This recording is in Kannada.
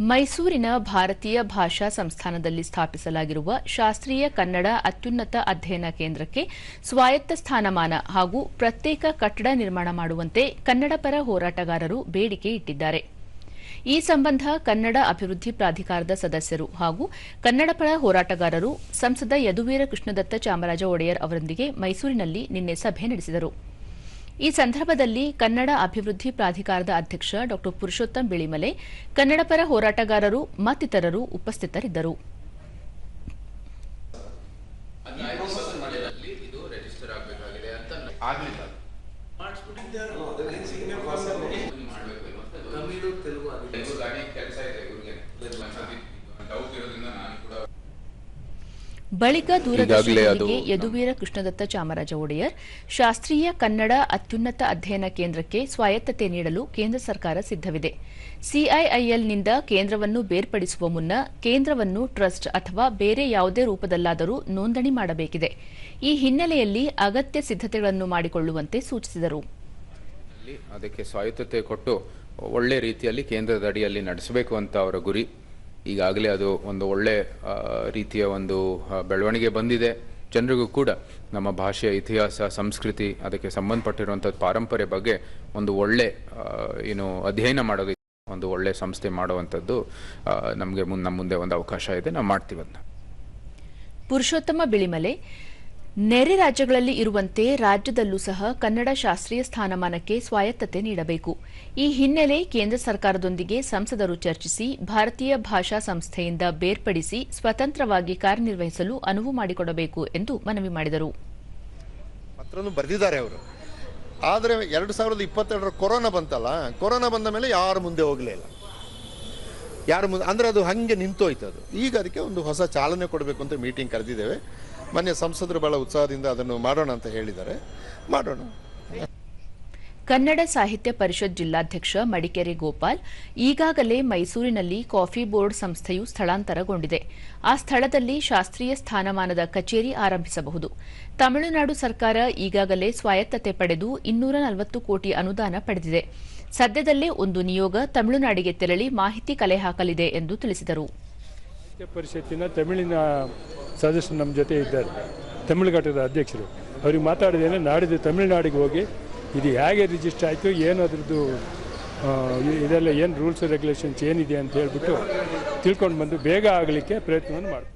ಮೈಸೂರಿನ ಭಾರತೀಯ ಭಾಷಾ ಸಂಸ್ಥಾನದಲ್ಲಿ ಸ್ಥಾಪಿಸಲಾಗಿರುವ ಶಾಸ್ತ್ರೀಯ ಕನ್ನಡ ಅತ್ಯುನ್ನತ ಅಧ್ಯಯನ ಕೇಂದ್ರಕ್ಕೆ ಸ್ವಾಯತ್ತ ಸ್ಥಾನಮಾನ ಹಾಗೂ ಪ್ರತ್ಯೇಕ ಕಟ್ಟಡ ನಿರ್ಮಾಣ ಮಾಡುವಂತೆ ಕನ್ನಡ ಪರ ಹೋರಾಟಗಾರರು ಬೇಡಿಕೆ ಇಟ್ಟಿದ್ದಾರೆ. ಈ ಸಂಬಂಧ ಕನ್ನಡ ಅಭಿವೃದ್ಧಿ ಪ್ರಾಧಿಕಾರದ ಸದಸ್ಯರು ಹಾಗೂ ಕನ್ನಡ ಪರ ಹೋರಾಟಗಾರರು ಸಂಸದ ಯದುವೀರ ಕೃಷ್ಣದತ್ತ ಚಾಮರಾಜ ಒಡೆಯರ್ ಅವರೊಂದಿಗೆ ಮೈಸೂರಿನಲ್ಲಿ ನಿನ್ನೆ ಸಭೆ ನಡೆಸಿದರು. ಈ ಸಂದರ್ಭದಲ್ಲಿ ಕನ್ನಡ ಅಭಿವೃದ್ಧಿ ಪ್ರಾಧಿಕಾರದ ಅಧ್ಯಕ್ಷ ಡಾ. ಪುರುಷೋತ್ತಮ್ ಬಿಳಿಮಲೆ ಕನ್ನಡ ಪರ ಹೋರಾಟಗಾರರು ಮತ್ತಿತರರು ಉಪಸ್ಥಿತರಿದ್ದರು. ಬಳಿಕ ದೂರದರ್ಶನದೊಂದಿಗೆ ಯದುವೀರ ಕೃಷ್ಣದತ್ತ ಚಾಮರಾಜ ಒಡೆಯರ್ ಶಾಸ್ತ್ರೀಯ ಕನ್ನಡ ಅತ್ಯುನ್ನತ ಅಧ್ಯಯನ ಕೇಂದ್ರಕ್ಕೆ ಸ್ವಾಯತ್ತತೆ ನೀಡಲು ಕೇಂದ್ರ ಸರ್ಕಾರ ಸಿದ್ದವಿದೆ ಸಿಐಐಎಲ್ನಿಂದ ಕೇಂದ್ರವನ್ನು ಬೇರ್ಪಡಿಸುವ ಮುನ್ನ ಕೇಂದ್ರವನ್ನು ಟ್ರಸ್ಟ್ ಅಥವಾ ಬೇರೆ ಯಾವುದೇ ರೂಪದಲ್ಲಾದರೂ ನೋಂದಣಿ ಮಾಡಬೇಕಿದೆ. ಈ ಹಿನ್ನೆಲೆಯಲ್ಲಿ ಅಗತ್ಯ ಸಿದ್ಧತೆಗಳನ್ನು ಮಾಡಿಕೊಳ್ಳುವಂತೆ ಸೂಚಿಸಿದರು. ಅದಕ್ಕೆ ಸ್ವಾಯತ್ತತೆ ಕೊಟ್ಟು ಒಳ್ಳೆ ರೀತಿಯಲ್ಲಿ ಕೇಂದ್ರದ ಅಡಿಯಲ್ಲಿ ನಡೆಸಬೇಕು ಅಂತ ಅವರ ಗುರಿ. ಈಗಾಗಲೇ ಅದು ಒಂದು ಒಳ್ಳೆ ರೀತಿಯ ಒಂದು ಬೆಳವಣಿಗೆ ಬಂದಿದೆ. ಜನರಿಗೂ ಕೂಡ ನಮ್ಮ ಭಾಷೆಯ ಇತಿಹಾಸ, ಸಂಸ್ಕೃತಿ, ಅದಕ್ಕೆ ಸಂಬಂಧಪಟ್ಟಿರುವಂಥ ಪಾರಂಪರ್ಯ ಬಗ್ಗೆ ಒಂದು ಒಳ್ಳೆ ಏನು ಅಧ್ಯಯನ ಮಾಡೋದು ಒಂದು ಒಳ್ಳೆ ಸಂಸ್ಥೆ ಮಾಡುವಂಥದ್ದು ನಮಗೆ ಮುನ್, ನಮ್ಮ ಮುಂದೆ ಒಂದು ಅವಕಾಶ ಇದೆ. ನಾವು ಮಾಡ್ತೀವಿ ಅದನ್ನ. ಪುರುಷೋತ್ತಮ ಬಿಳಿಮಲೆ ನೆರೆ ರಾಜ್ಯಗಳಲ್ಲಿ ಇರುವಂತೆ ರಾಜ್ಯದಲ್ಲೂ ಸಹ ಕನ್ನಡ ಶಾಸ್ತ್ರೀಯ ಸ್ಥಾನಮಾನಕ್ಕೆ ಸ್ವಾಯತ್ತತೆ ನೀಡಬೇಕು. ಈ ಹಿನ್ನೆಲೆ ಕೇಂದ್ರ ಸರ್ಕಾರದೊಂದಿಗೆ ಸಂಸದರು ಚರ್ಚಿಸಿ, ಭಾರತೀಯ ಭಾಷಾ ಸಂಸ್ಥೆಯಿಂದ ಬೇರ್ಪಡಿಸಿ ಸ್ವತಂತ್ರವಾಗಿ ಕಾರ್ಯನಿರ್ವಹಿಸಲು ಅನುವು ಮಾಡಿಕೊಡಬೇಕು ಎಂದು ಮನವಿ ಮಾಡಿದರು. ಬರೆದಿದ್ದಾರೆ ಅವರು. ಆದರೆ ಎರಡು ಸಾವಿರದ ಇಪ್ಪತ್ತೆರಡರ ಕೊರೋನಾ ಬಂತಲ್ಲ, ಕೊರೋನಾ ಬಂದ ಮೇಲೆ ಯಾರು ಮುಂದೆ ಹೋಗಲೇ ಇಲ್ಲ. ಯಾರು ಮುಂದೆ ಅಂದರೆ ಅದು ಹಂಗೆ ನಿಂತೋಯ್ತು ಅದು. ಈಗ ಅದಕ್ಕೆ ಒಂದು ಹೊಸ ಚಾಲನೆ ಕೊಡಬೇಕು ಅಂತ ಮೀಟಿಂಗ್ ಕರೆದಿದ್ದೇವೆ. ಮೊನ್ನೆ ಸಂಸದರು ಬಹಳ ಉತ್ಸಾಹದಿಂದ ಅದನ್ನು ಮಾಡೋಣ ಅಂತ ಹೇಳಿದ್ದಾರೆ. ಮಾಡೋಣ. ಕನ್ನಡ ಸಾಹಿತ್ಯ ಪರಿಷತ್ ಜಿಲ್ಲಾಧ್ಯಕ್ಷ ಮಡಿಕೇರಿ ಗೋಪಾಲ್ ಈಗಾಗಲೇ ಮೈಸೂರಿನಲ್ಲಿ ಕಾಫಿ ಬೋರ್ಡ್ ಸಂಸ್ಥೆಯು ಸ್ಥಳಾಂತರಗೊಂಡಿದೆ. ಆ ಸ್ಥಳದಲ್ಲಿ ಶಾಸ್ತ್ರೀಯ ಸ್ಥಾನಮಾನದ ಕಚೇರಿ ಆರಂಭಿಸಬಹುದು. ತಮಿಳುನಾಡು ಸರ್ಕಾರ ಈಗಾಗಲೇ ಸ್ವಾಯತ್ತತೆ ಪಡೆದು ಇನ್ನೂರ ನಲವತ್ತು ಕೋಟಿ ಅನುದಾನ ಪಡೆದಿದೆ. ಸದ್ಯದಲ್ಲೇ ಒಂದು ನಿಯೋಗ ತಮಿಳುನಾಡಿಗೆ ತೆರಳಿ ಮಾಹಿತಿ ಕಲೆ ಹಾಕಲಿದೆ ಎಂದು ತಿಳಿಸಿದರು. ಸಾಹಿತ್ಯ ಪರಿಷತ್ತಿನ ತಮಿಳಿನ ಸದಸ್ಯರು ನಮ್ಮ ಜೊತೆ ಇದ್ದಾರೆ. ತಮಿಳು ಘಟಕದ ಅಧ್ಯಕ್ಷರು. ಅವ್ರಿಗೆ ಮಾತಾಡಿದ್ದೇನೆ, ನಾಡಿದ್ದು ತಮಿಳುನಾಡಿಗೆ ಹೋಗಿ ಇದು ಹೇಗೆ ರಿಜಿಸ್ಟರ್ ಆಯಿತು, ಏನು ಅದ್ರದ್ದು ಇದೆಲ್ಲ ಏನು ರೂಲ್ಸ್ ರೆಗ್ಯುಲೇಷನ್ಸ್ ಏನಿದೆ ಅಂತ ಹೇಳ್ಬಿಟ್ಟು ತಿಳ್ಕೊಂಡು ಬಂದು ಬೇಗ ಆಗಲಿಕ್ಕೆ ಪ್ರಯತ್ನವನ್ನು ಮಾಡ್ತೀವಿ